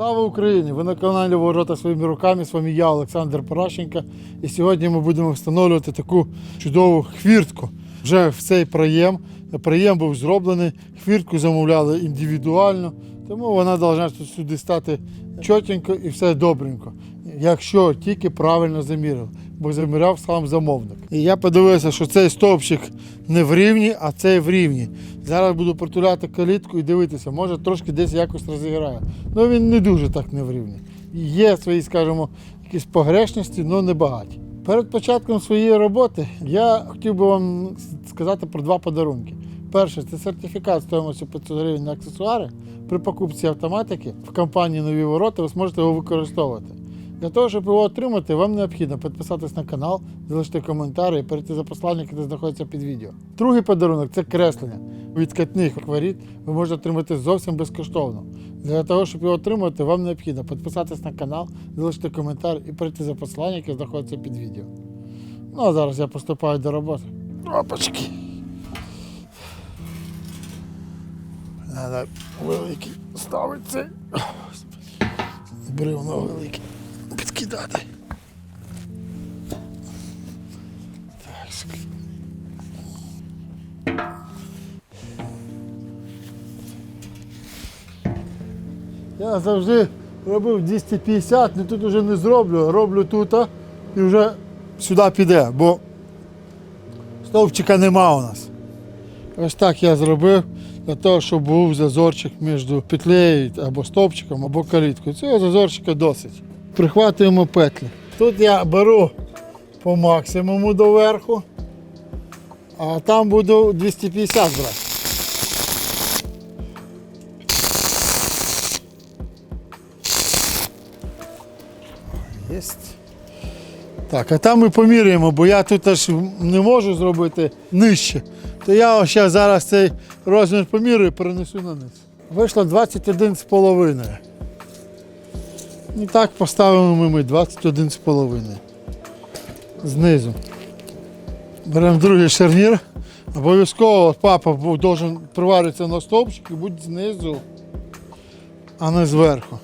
Слава Україні! Ви на каналі Ворота своїми руками. З вами я, Олександр Паращенко. І сьогодні ми будемо встановлювати таку чудову хвіртку. Вже в цей проєм. Проєм був зроблений, хвіртку замовляли індивідуально, тому вона повинна сюди стати чотенько і все добренько. Якщо тільки правильно заміряв, бо заміряв сам замовник. І я подивився, що цей стовпчик не в рівні, а цей в рівні. Зараз буду притуляти калітку і дивитися, може трошки десь якось розіграє. Ну він не дуже так не в рівні. Є свої, скажімо, якісь погрешності, але не багаті. Перед початком своєї роботи я хотів би вам сказати про два подарунки. Перше, це сертифікат стоїмостю 500 гривень на аксесуари. При покупці автоматики в компанії Нові ворота ви зможете його використовувати. Для того, щоб його отримати, вам необхідно підписатись на канал, залишити коментар і перейти за посланням, яке знаходиться під відео. Другий подарунок це креслення. Від катних акваріт ви можете отримати зовсім безкоштовно. Для того, щоб його отримати, вам необхідно підписатись на канал, залишити коментар і перейти за посланням, яке знаходиться під відео. Ну а зараз я поступаю до роботи. Опачки. Треба великий ставити цей. Бревно велике. Підкидати. Так, Я завжди робив 250, але тут вже не зроблю, роблю тут і вже сюди піде, бо стовпчика нема у нас. Ось так я зробив для того, щоб був зазорчик між петлею або стовпчиком, або каліткою. Цього зазорчика досить. Прихватуємо петлі. Тут я беру по максимуму доверху, а там буду 250 брати. Єсть. Так, а там ми поміряємо, бо я тут аж не можу зробити нижче. То я зараз цей розмір помірю і перенесу на низ. Вийшло 21,5. І так поставимо ми 21,5. Знизу. Беремо другий шарнір. Обов'язково папа должен приваритися на стовпчик і бути знизу, а не зверху.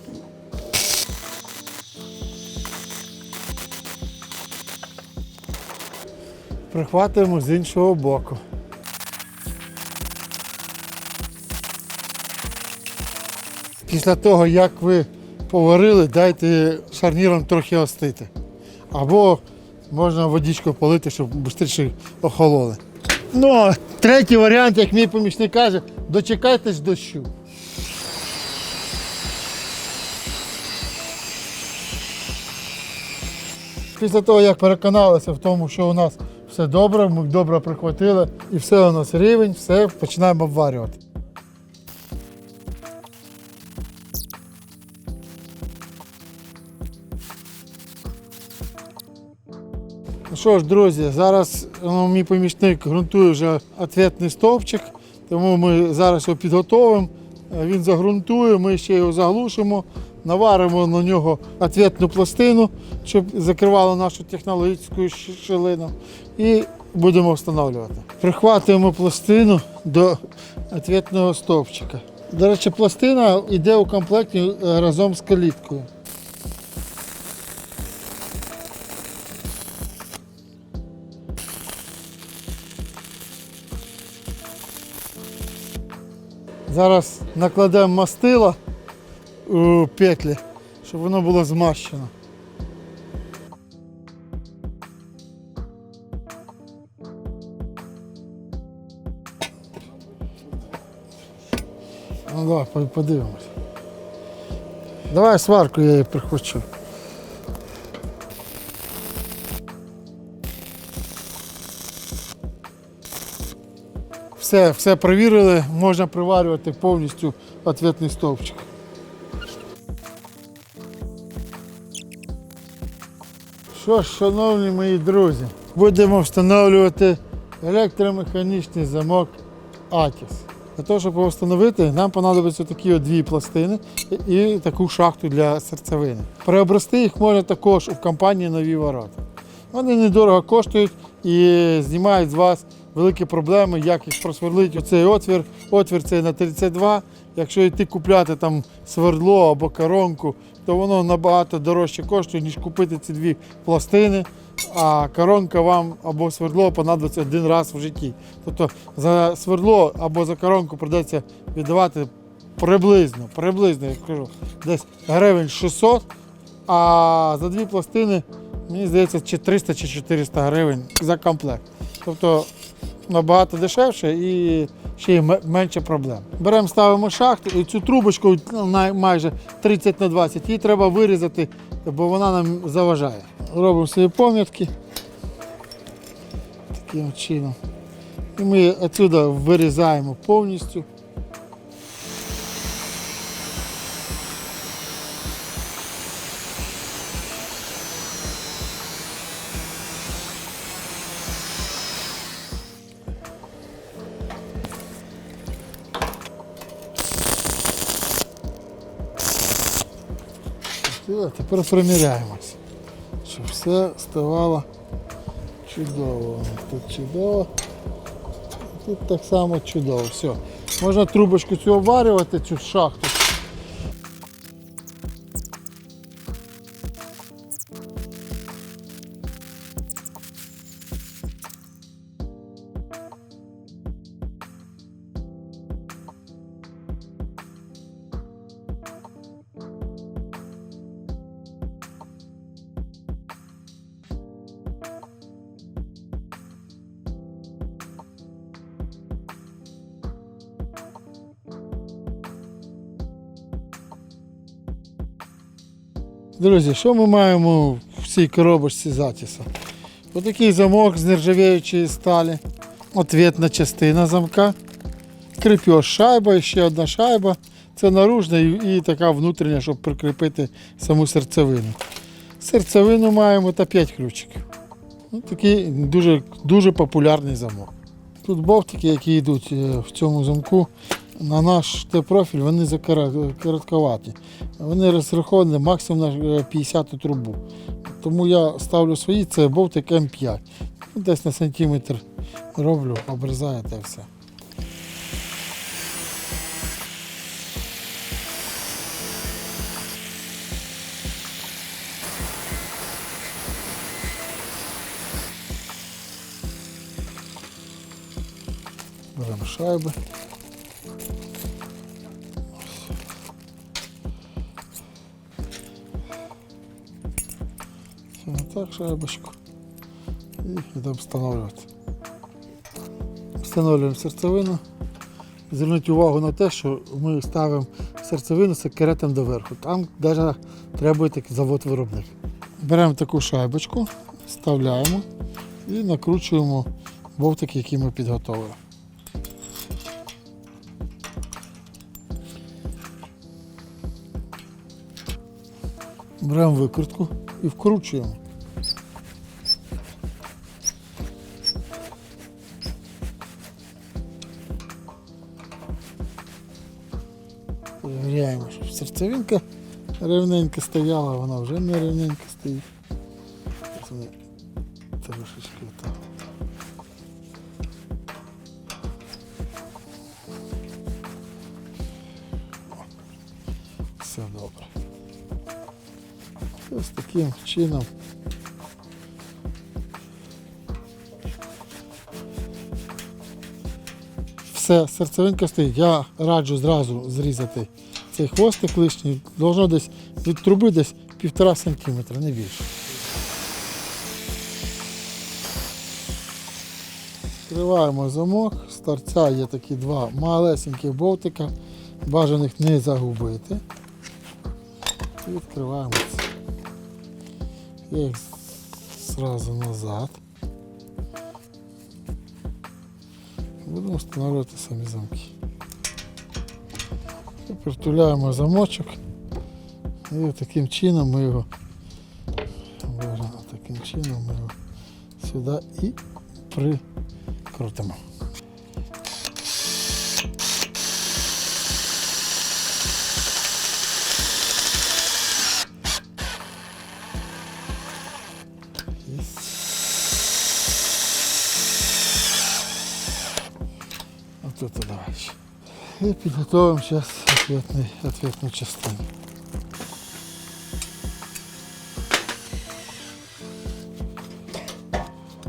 Прихватуємо з іншого боку. Після того, як ви поварили, дайте шарніром трохи остити. Або можна водичку полити, щоб швидше охололи. Ну, третій варіант, як мій помічник каже, дочекайтесь дощу. Після того, як переконалися в тому, що у нас все добре, ми добре прихватили і все у нас рівень, все починаємо обварювати. Що ж, друзі, зараз ну, мій помічник ґрунтує вже ответний стовпчик, тому ми зараз його підготовимо. Е, Він загрунтує, ми ще його заглушимо, наваримо на нього ответну пластину, щоб закривало нашу технологічну щілину. І будемо встановлювати. Прихватуємо пластину до ответного стовпчика. До речі, пластина йде у комплекті е, разом з каліткою. Зараз накладемо мастила у петлі, щоб воно було змащено. Ну давай, подивимось. Давай сварку я її прихвачу. Все, все перевірили, можна приварювати повністю ответний стовпчик. Що ж, шановні мої друзі, будемо встановлювати електромеханічний замок Атіс. Для того, щоб його встановити, нам понадобиться такі дві пластини і таку шахту для серцевини. Приобрести їх можна також у компанії Нові ворота. Вони недорого коштують і знімають з вас великі проблеми, як їх просверлити у цей отвір. Отвір цей на 32 якщо йти купляти там свердло або коронку, то воно набагато дорожче коштує, ніж купити ці дві пластини. А коронка вам або свердло понадобиться один раз в житті. Тобто за свердло або за коронку придеться віддавати приблизно, приблизно, я кажу, десь гривень 600, а за дві пластини, мені здається, чи 300 чи 400 гривень за комплект. Тобто набагато дешевше і ще й менше проблем. Беремо, ставимо шахту і цю трубочку ну, майже 30 на 20, її треба вирізати, бо вона нам заважає. Робимо свої помітки таким чином. І ми відсюди вирізаємо повністю. Все, тепер приміряємось, щоб все ставало чудово. Тут чудово. Тут так само чудово. Все. Можна трубочку цю обварювати, цю шахту. Друзі, що ми маємо в цій коробочці затіса? Отакий замок з нержавіючої сталі, ответна частина замка, крепеж шайба, і ще одна шайба. Це наружна і, така внутрішня, щоб прикріпити саму серцевину. Серцевину маємо та 5 ключиків. Ну, такий дуже, дуже популярний замок. Тут бовтики, які йдуть е, в цьому замку, на наш Т-профіль, вони закора- коротковаті. Вони розраховані максимум на е, 50 трубу. Тому я ставлю свої, це бовтик М5. Ну, Десь на сантиметр роблю, обрізаю та все. Беремо шайби. Так шайбочку. І йдемо встановлювати. Встановлюємо серцевину. Зверніть увагу на те, що ми ставимо серцевину секретом доверху. Там навіть треба завод-виробник. Беремо таку шайбочку, вставляємо і накручуємо бовтики, які ми підготовили. Беремо викрутку і вкручуємо. Перевіряємо, щоб серцевинка рівненько стояла, вона вже не рівненько стоїть. Вони Трошечки так. Все добре. Ось таким чином. Все, серцевинка стоїть. Я раджу зразу зрізати цей хвостик лишній. Должно десь від труби десь півтора сантиметра, не більше. Відкриваємо замок. З торця є такі два малесеньких болтика. Бажано їх не загубити. І відкриваємо це. Я їх зразу назад. Будемо встановлювати самі замки. І притуляємо замочок. І таким чином ми його бажано таким чином ми його сюди і прикрутимо. Отут далі. І підготовимо зараз ответний, ответну частину.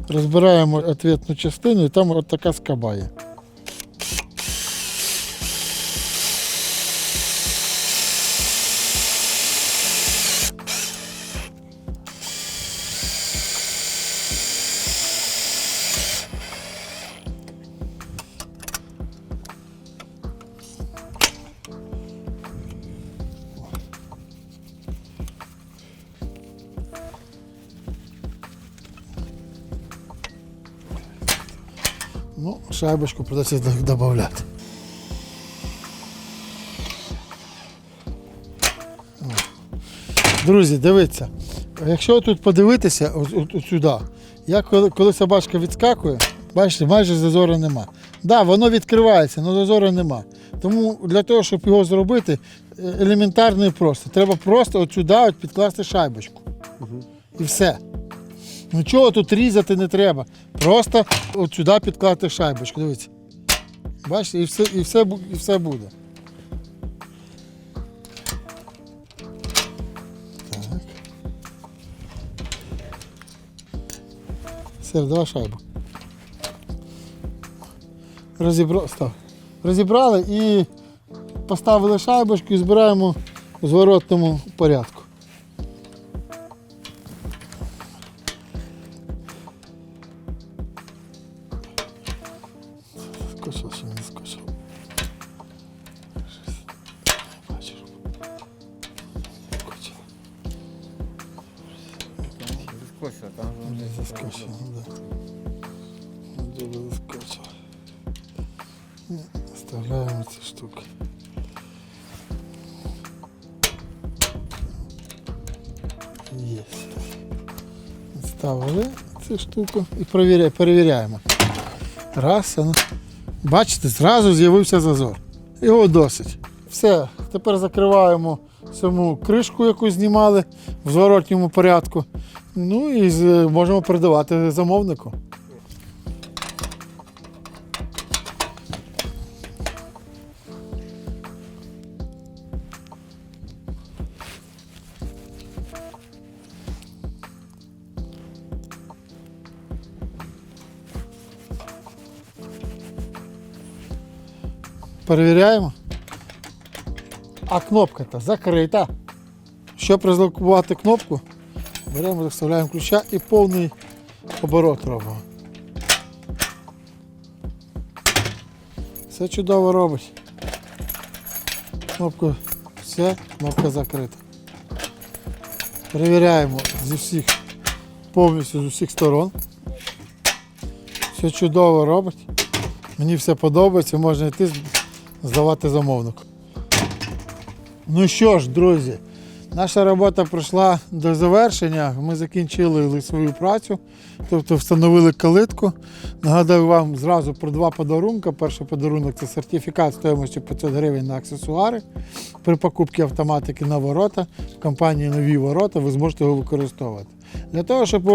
Розбираємо ответну частину і там от така скоба є. Ну, шайбочку придеться додати. Друзі, дивіться. Якщо тут подивитися, от, от, от сюди, як коли, коли собачка відскакує, бачите, майже зазору нема. Так, да, воно відкривається, але зазору нема. Тому для того, щоб його зробити, е, елементарно і просто. Треба просто от сюди от підкласти шайбочку. І все. Нічого тут різати не треба. Просто от сюди підкласти шайбочку. Дивіться. Бачите, і все, і все, і все буде. Так. Сер, давай шайбу. Став. Розібрали і поставили шайбочку і збираємо у зворотному порядку. Дуже заскочив. Ну, Вставляємо ці штуки. Є. Ставили цю штуку і перевіряємо. Раз, ну. бачите, зразу з'явився зазор. Його досить. Все, тепер закриваємо саму кришку, яку знімали в зворотньому порядку. Ну і можемо передавати замовнику. Перевіряємо. А кнопка-то закрита. Щоб розблокувати кнопку, беремо, заставляємо ключа і повний оборот робимо. Все чудово робить. Кнопка все, кнопка закрита. Перевіряємо зі всіх, повністю з усіх сторон. Все чудово робить. Мені все подобається, можна йти здавати замовнику. Ну що ж, друзі, наша робота пройшла до завершення. Ми закінчили свою працю, тобто встановили калитку. Нагадаю вам зразу про два подарунки. Перший подарунок це сертифікат стоїмостю 500 гривень на аксесуари. При покупці автоматики на ворота в компанії Нові ворота ви зможете його використовувати. Для того, щоб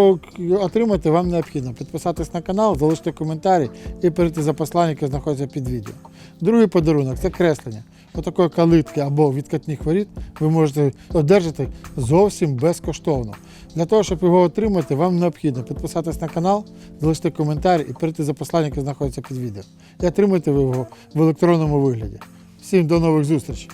отримати, вам необхідно підписатись на канал, залишити коментарі і перейти за послання, яке знаходиться під відео. Другий подарунок це креслення. Отакої калитки або відкатних воріт ви можете одержати зовсім безкоштовно. Для того, щоб його отримати, вам необхідно підписатись на канал, залишити коментар і перейти за послання, яке знаходиться під відео. І отримайте ви його в електронному вигляді. Всім до нових зустрічей!